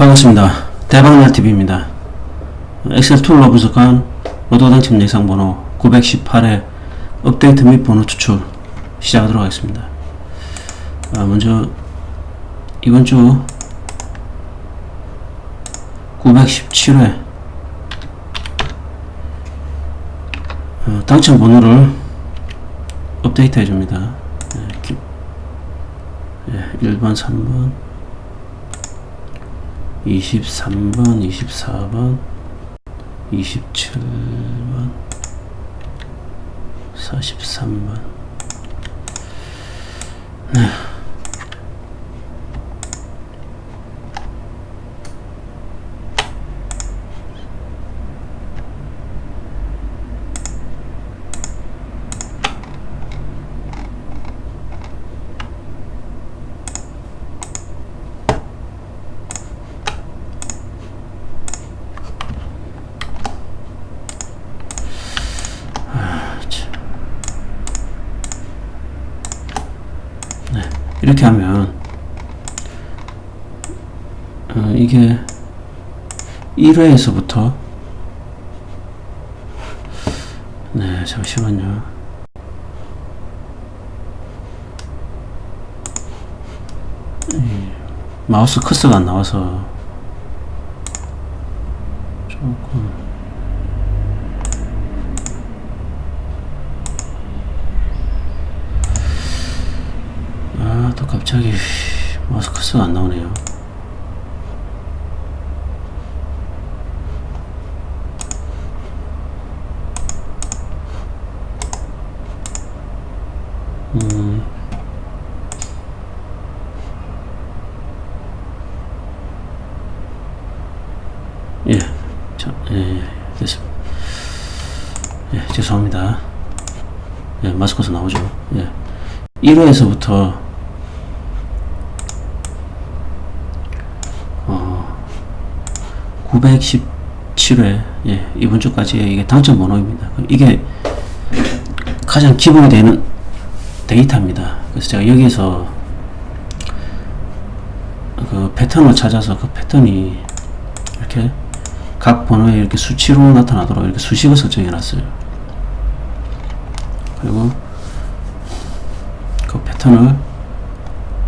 반갑습니다. 대박날TV입니다. 엑셀 툴로 분석한 로또 당첨 예상 번호 918의 업데이트 및 번호 추출 시작하도록 하겠습니다. 아, 먼저 이번 주 917회 어, 당첨 번호를 업데이트 해줍니다. 네, 기- 예, 1번, 3번, 23번, 24번, 27번, 43번. 네. 참. 네, 이렇게 하면 어, 이게 1회에서부터 네 잠시만요. 이 마우스 커서가 안 나와서 조금 아, 또 갑자기 마스크스가 안 나오네요. 음. 예, 자, 예, 예, 됐습니다. 예, 죄송합니다. 예, 마스크스 나오죠. 예. 1회에서부터 어, 917회 예, 이번 주까지 이게 당첨 번호입니다. 이게 가장 기본이 되는 데이터입니다. 그래서 제가 여기에서 그 패턴을 찾아서 그 패턴이 이렇게 각 번호에 이렇게 수치로 나타나도록 이렇게 수식을 설정해 놨어요. 그리고 그 패턴을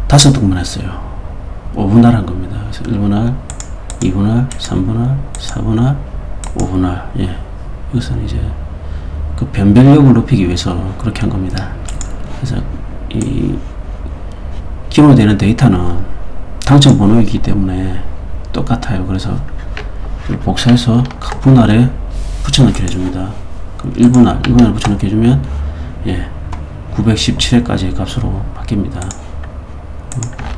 다섯 등분 했어요. 5분할 한 겁니다. 그래서 1분할, 2분할, 3분할, 4분할, 5분할. 예. 이것은 이제 그 변별력을 높이기 위해서 그렇게 한 겁니다. 그래서 이 기본으로 되는 데이터는 당첨 번호이기 때문에 똑같아요. 그래서 복사해서 각 분할에 붙여넣기 해줍니다. 그럼 1분할, 1분할 붙여넣기 해주면 예. 917회까지의 값으로 바뀝니다.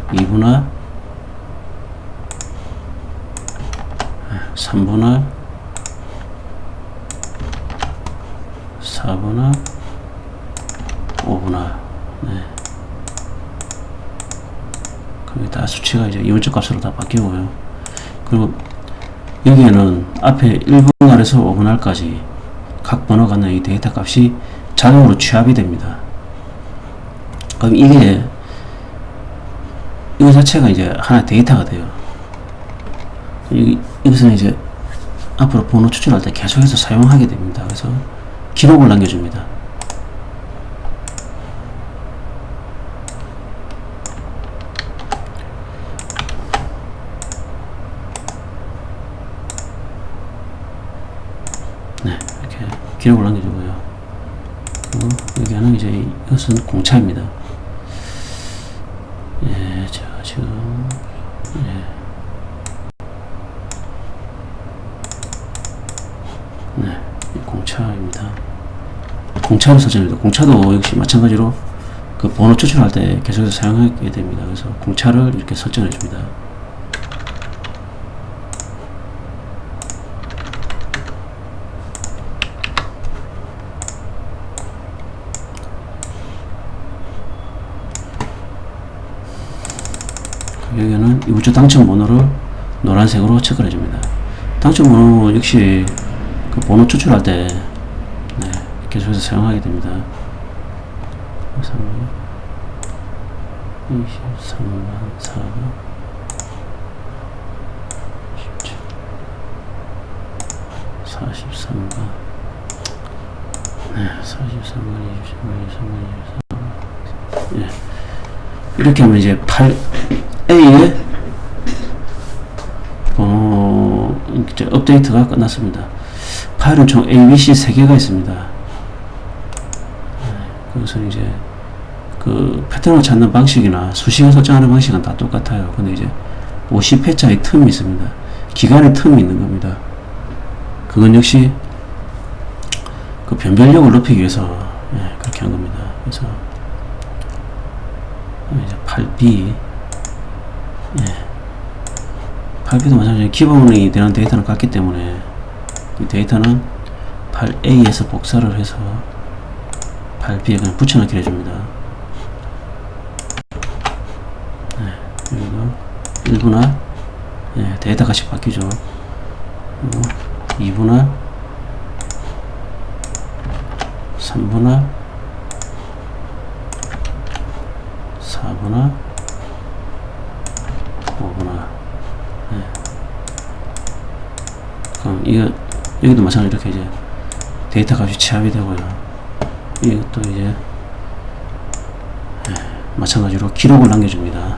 2분할 3분할 4분할 5분할 네. 그게 다 수치가 이제 이원적 값으로 다 바뀌고요. 그리고 여기에는 앞에 1분할에서 5분할까지 각 번호 갖는 이 데이터 값이 자동으로 취합이 됩니다. 그럼 이게 이거 자체가 이제 하나 데이터가 돼요. 이, 이것은 이제 앞으로 번호 추출할 때 계속해서 사용하게 됩니다. 그래서 기록을 남겨줍니다. 네, 이렇게 기록을 남겨주고요. 그리고 여기는 이제 이 것은 공차입니다. 예, 자, 지금, 예. 네, 이 공차입니다. 공차를 설정합니다. 공차도 역시 마찬가지로 그 번호 추출할 때 계속해서 사용하게 됩니다. 그래서 공차를 이렇게 설정해 줍니다. 우주 당첨 번호를 노란색으로 체크를 해줍니다. 당첨 번호 역시 그 번호 추출할 때 네, 계속해서 사용하게 됩니다. 23만 4 17 43만 네, 43만 23만 23만 23만 예. 이렇게 하면 이제 8A에 이제 업데이트가 끝났습니다. 파일은 총 A, B, C 3개가 있습니다. 네, 그것은 이제 그 패턴을 찾는 방식이나 수식을 설정하는 방식은 다 똑같아요. 근데 이제 50회차의 틈이 있습니다. 기간의 틈이 있는 겁니다. 그건 역시 그 변별력을 높이기 위해서 예, 그렇게 한 겁니다. 그래서 이제 8B 예. 8B도 마찬가지로 기본이 되는 데이터는 같기 때문에 이 데이터는 8A에서 복사를 해서 8B에 그냥 붙여넣기를 해줍니다. 네, 그리고 1분할 예, 데이터 값이 바뀌죠. 그리고 2분할 3분할 4분할 5분할 예. 그럼 이거 여기도 마찬가지로 이렇게 이제 데이터 값이 취합이 되고요. 이것도 이제 예, 마찬가지로 기록을 남겨줍니다.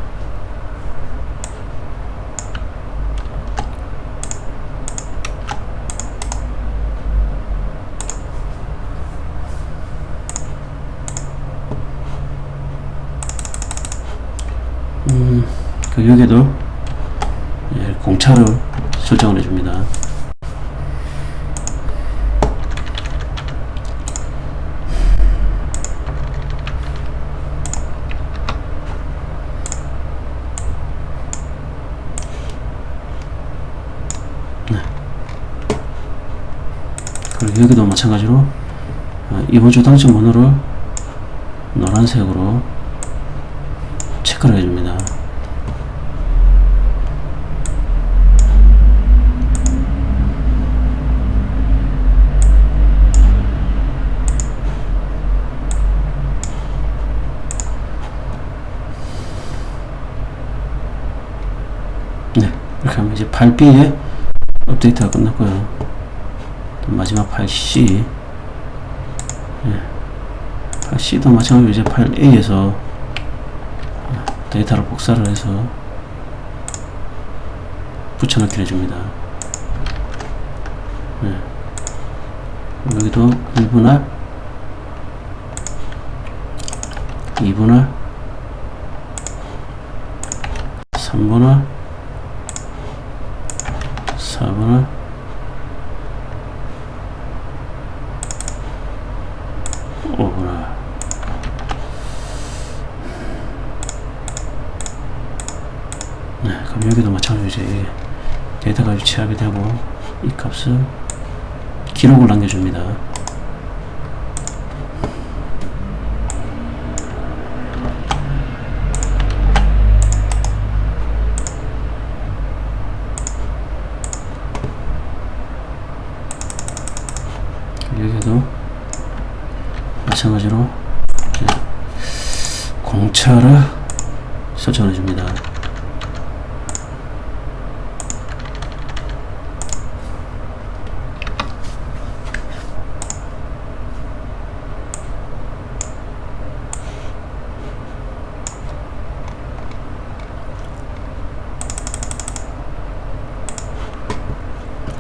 음, 그 여기도 예, 공차를 설정을 해줍니다. 여기도 마찬가지로 어, 이번 주 당첨 번호를 노란색으로 체크를 해줍니다. 네, 이렇게 하면 이제 8B에 업데이트가 끝났고요. 또 마지막 8C. 네, 8C도 마찬가지로 이제 8A에서 데이터를 복사를 해서 붙여넣기를 해줍니다. 네. 여기도 1분할, 2분할, 3분할, 4분할, 5분할. 네, 그럼 여기도 이 데이터가 취합이 되고 이 값을 기록을 남겨줍니다. 여기도 마찬가지로 이제 공차를 설정해 줍니다.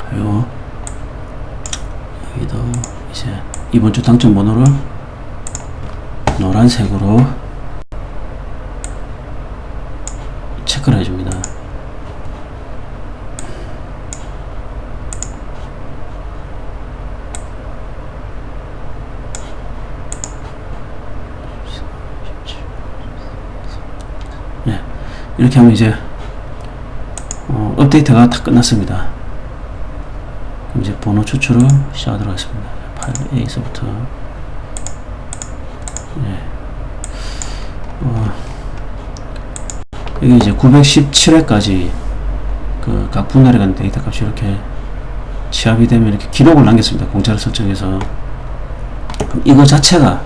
그리고 여기도 이제 이번 주 당첨 번호를 노란색으로 체크를 해줍니다. 네, 이렇게 하면 이제 어, 업데이트가 다 끝났습니다. 번호 추출을 시작하도록 하겠습니다. 8A서부터 네. 어, 이게 이제 917회까지 그 각 분할에 간 데이터 값이 이렇게 취합이 되면 이렇게 기록을 남겼습니다. 공차를 설정해서 이거 자체가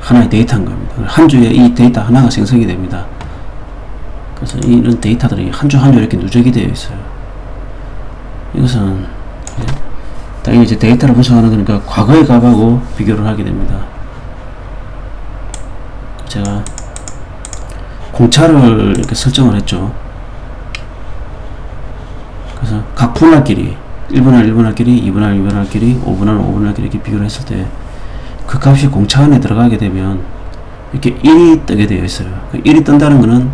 하나의 데이터인 겁니다. 한 주에 이 데이터 하나가 생성이 됩니다. 그래서 이런 데이터들이 한 주 한 주 이렇게 누적이 되어 있어요. 이것은 당연히 이제 데이터를 분석하는 거니까 과거의 값하고 비교를 하게 됩니다. 제가 공차를 이렇게 설정을 했죠. 그래서 각 분할끼리 1분할 1분할끼리 2분할 2분할끼리 5분할 5분할끼리 이렇게 비교를 했을 때 그 값이 공차 안에 들어가게 되면 이렇게 1이 뜨게 되어 있어요. 그 1이 뜬다는 것은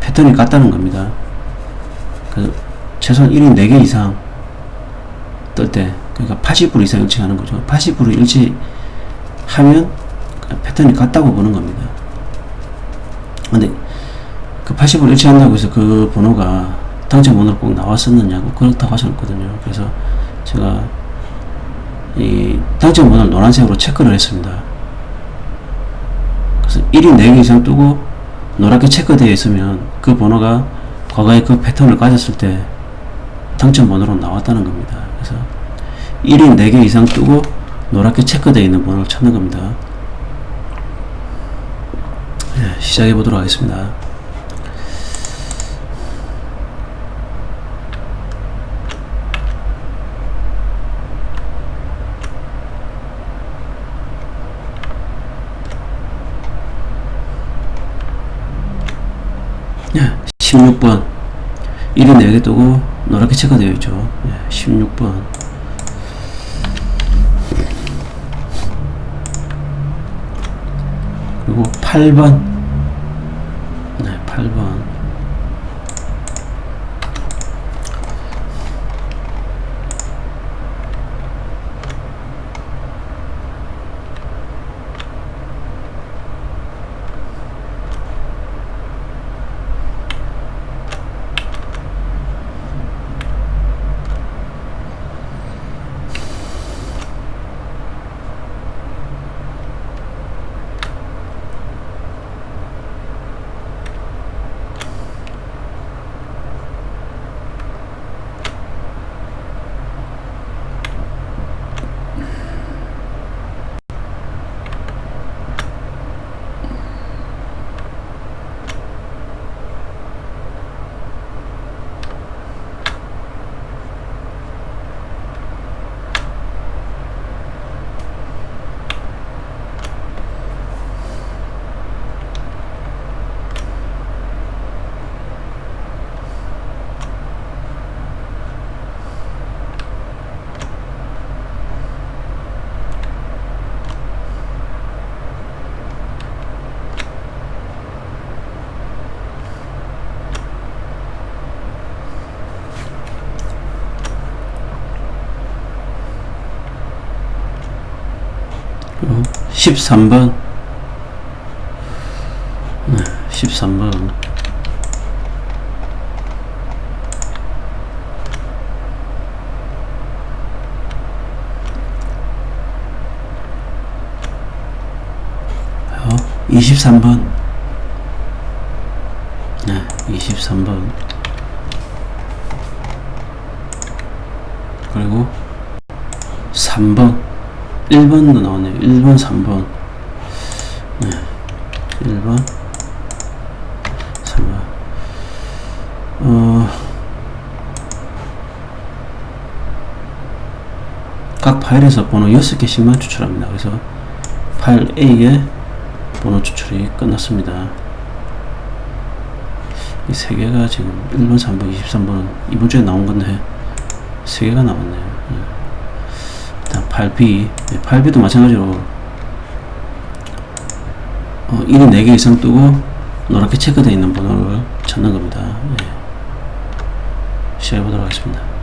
패턴이 같다는 겁니다. 그 최소한 1이 4개 이상 뜰 때 그러니까 80% 이상 일치하는 거죠. 80% 일치하면 그 패턴이 같다고 보는 겁니다. 근데 그 80% 일치한다고 해서 그 번호가 당첨 번호로 꼭 나왔었느냐고 그렇다고 하셨거든요. 그래서 제가 이 당첨 번호를 노란색으로 체크를 했습니다. 그래서 1이 4개 이상 뜨고 노랗게 체크되어 있으면 그 번호가 과거에 그 패턴을 가졌을 때 당첨 번호로 나왔다는 겁니다. 그래서 1이 4개 이상 뜨고 노랗게 체크되어 있는 번호를 찾는 겁니다. 네, 시작해 보도록 하겠습니다. 네, 16번 1이 4개 뜨고 노랗게 체크되어 있죠. 네, 16번. 그리고 8번. 네, 8번 그리고 13번. 네, 13번. 어, 23번. 네, 23번 그리고 3번 1번도 나오네요. 1번, 3번. 네. 1번, 3번. 어, 각 파일에서 번호 6개씩만 추출합니다. 그래서 파일 A의 번호 추출이 끝났습니다. 이세 개가 지금 1번, 3번, 23번은 이번 주에 나온 건데 세 개가 나왔네요. 네. 일단 8B, 8B도 마찬가지로 어, 1이 4개 이상 뜨고 노랗게 체크되어 있는 번호를 찾는 겁니다. 예. 시작해 보도록 하겠습니다.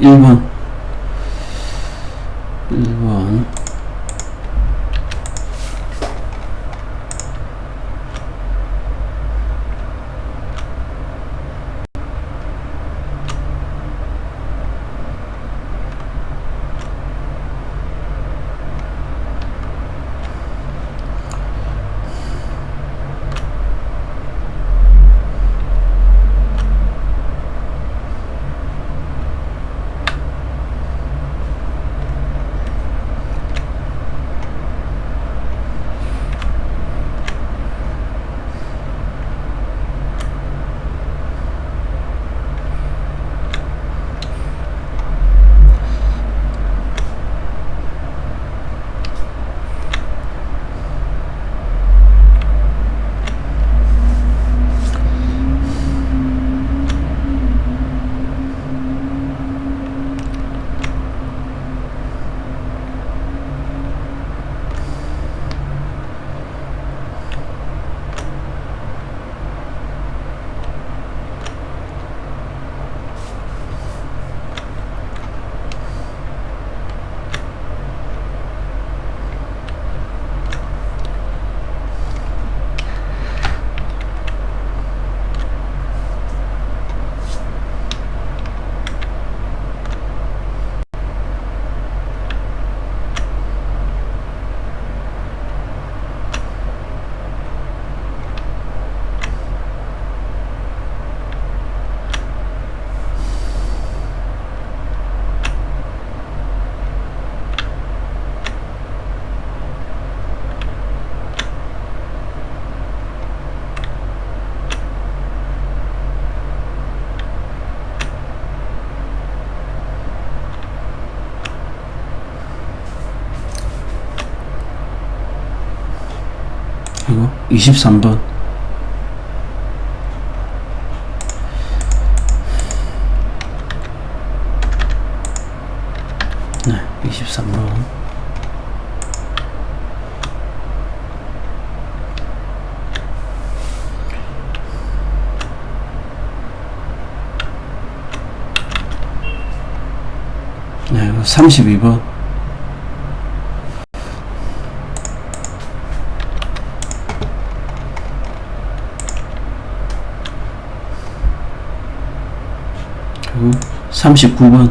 네, 1 23번 네, 23번 네, 32번 그리고 39번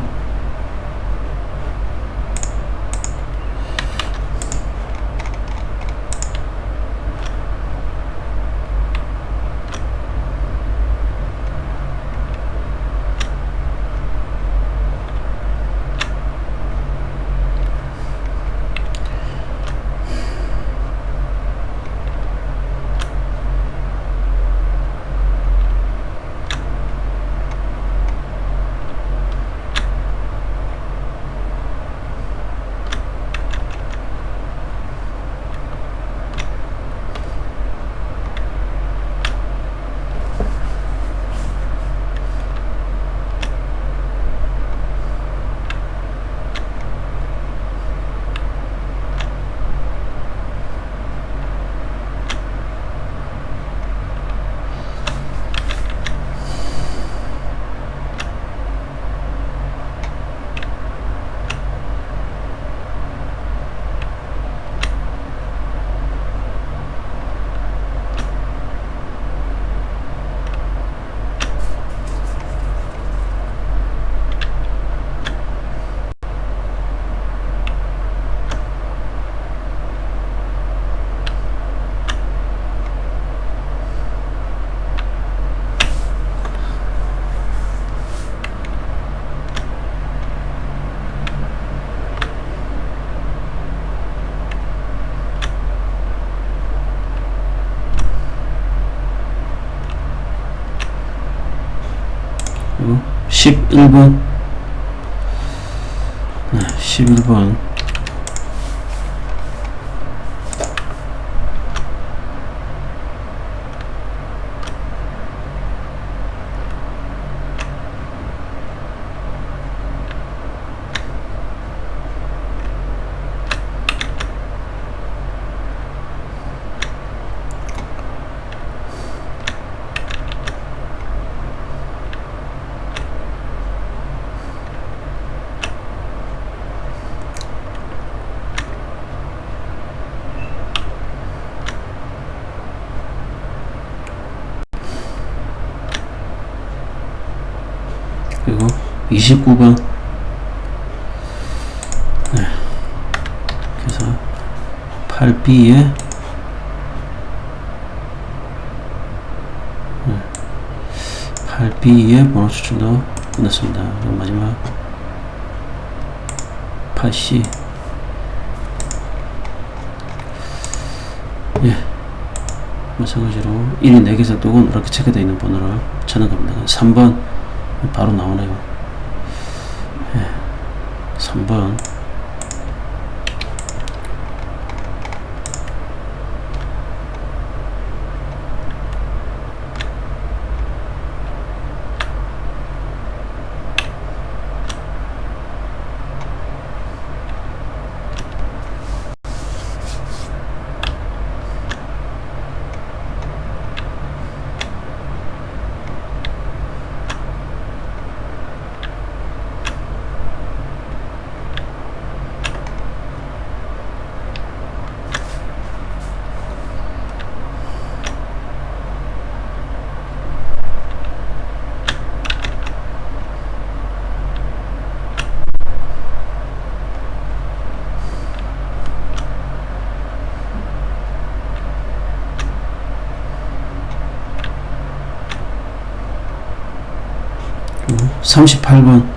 그리고 11번 네, 11번 그리고 29번 네. 그래서 8B에 네. 8B의 번호 추출도 끝났습니다. 그럼 마지막 8C 예. 마찬가지로 1이 4개에서 뜨고 이렇게 체크되어 있는 번호를 찾는 겁니다. 3번 바로 나오네요. 예. 3번 38번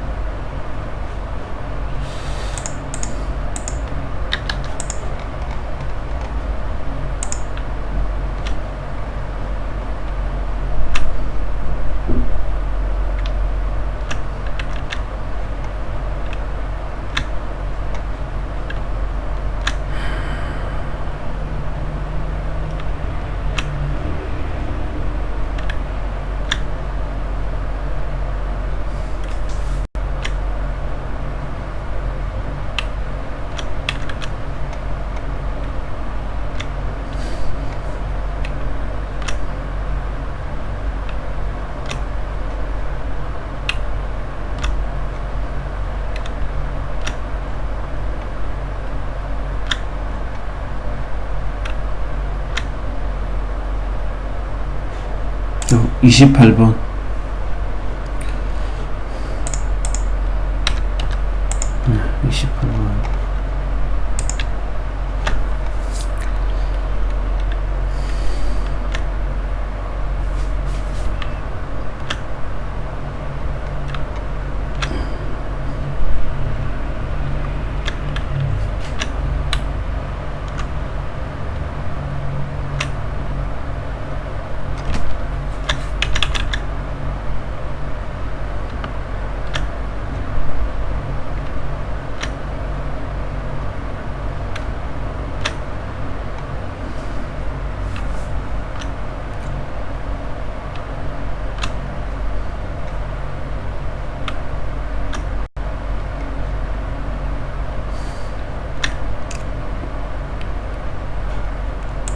28번 네, 28번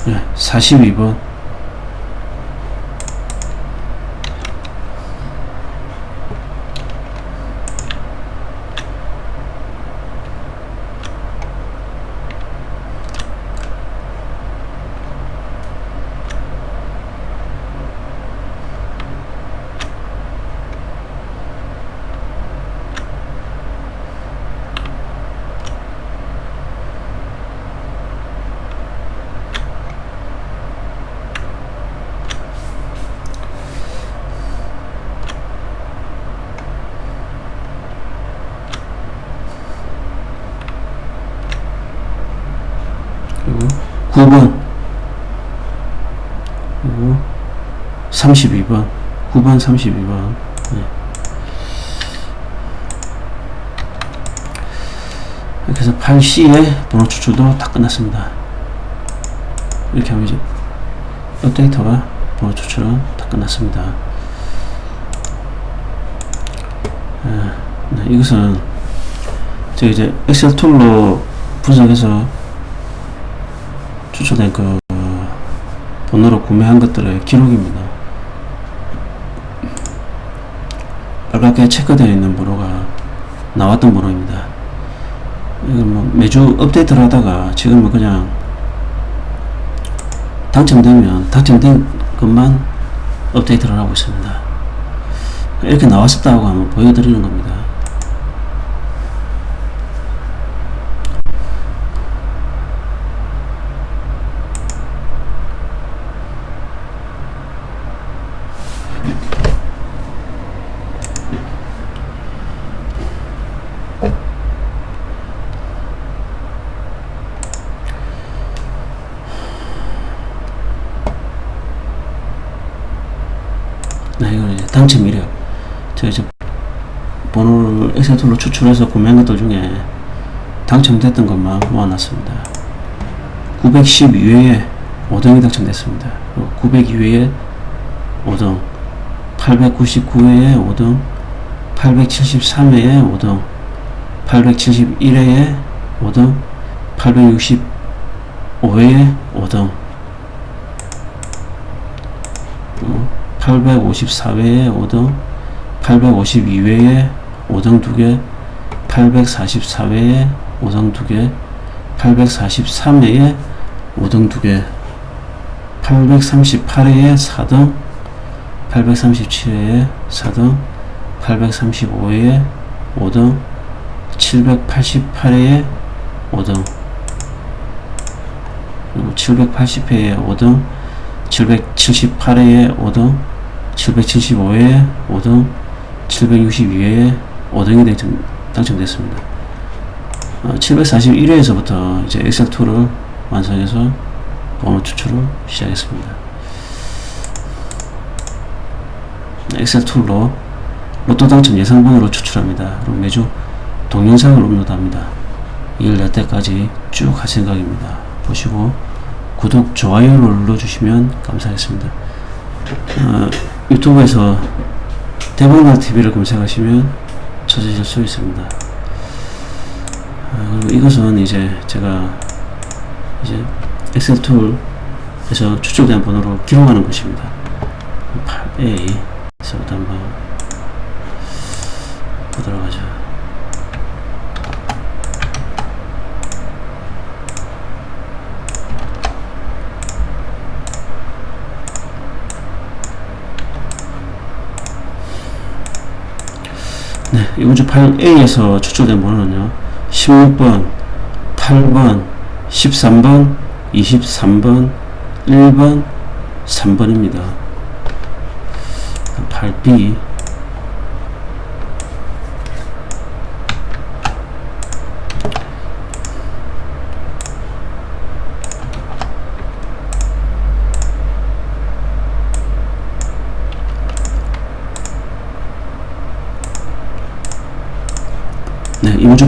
네, 42번 그리고 9번. 그리고 32번. 9번 32번. 네. 해서 8C의 번호 추출도 다 끝났습니다. 이렇게 하면 이제 업데이터와 번호 추출은 다 끝났습니다. 아, 네, 이것은 제가 이제 엑셀 툴로 분석해서 추천된 그 번호로 구매한 것들의 기록입니다. 빨갛게 체크되어 있는 번호가 나왔던 번호입니다. 뭐 매주 업데이트를 하다가 지금은 그냥 당첨되면 당첨된 것만 업데이트를 하고 있습니다. 이렇게 나왔었다고 한번 보여드리는 겁니다. 네, 이거는 이제 당첨 이력. 제가 이제 번호를 엑셀 툴로 추출해서 구매한 것들 중에 당첨됐던 것만 모아놨습니다. 912회에 5등이 당첨됐습니다. 902회에 5등, 899회에 5등, 873회에 5등, 871회에 5등, 865회에 5등, 854회에 5등, 852회에 5등 2개, 844회에 5등 2개, 843회에 5등 2개, 838회에 4등, 837회에 4등, 835회에 5등, 788회에 5등, 그리고 780회에 5등, 778회에 5등, 775회에 5등, 762회에 5등이 당첨, 당첨됐습니다. 어, 741회에서부터 이제 엑셀 툴을 완성해서 번호 추출을 시작했습니다. 엑셀 툴로 로또 당첨 예상번호로 추출합니다. 그럼 매주 동영상을 업로드합니다. 이일 낼 때까지 쭉 할 생각입니다. 보시고 구독, 좋아요를 눌러주시면 감사하겠습니다. 어, 유튜브에서 대박나 TV를 검색하시면 찾으실 수 있습니다. 아, 그리고 이것은 이제 제가 이제 엑셀 툴에서 추출된 번호로 기록하는 것입니다. 8A에서부터 한번 보도록 하죠. 이문제 8A에서 추출된 번호는요. 16번, 8번, 13번, 23번, 1번, 3번입니다. 8B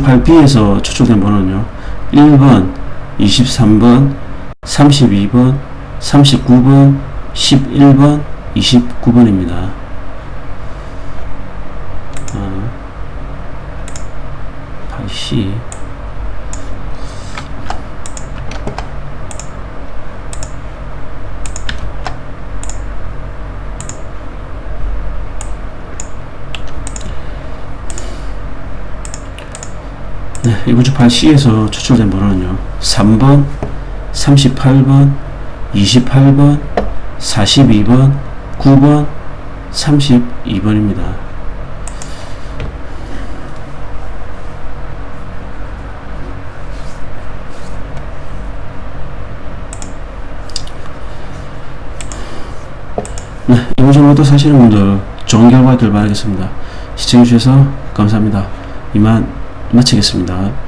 네, 이문주 8B에서 추출된 번호는요. 1번, 23번, 32번, 39번, 11번, 29번입니다. 198 C에서 추출된 번호는요. 3번, 38번, 28번, 42번, 9번, 32번입니다. 네, 이문제 모두 사시는 분들 좋은 결과 길 바라겠습니다. 시청해주셔서 감사합니다. 이만 마치겠습니다.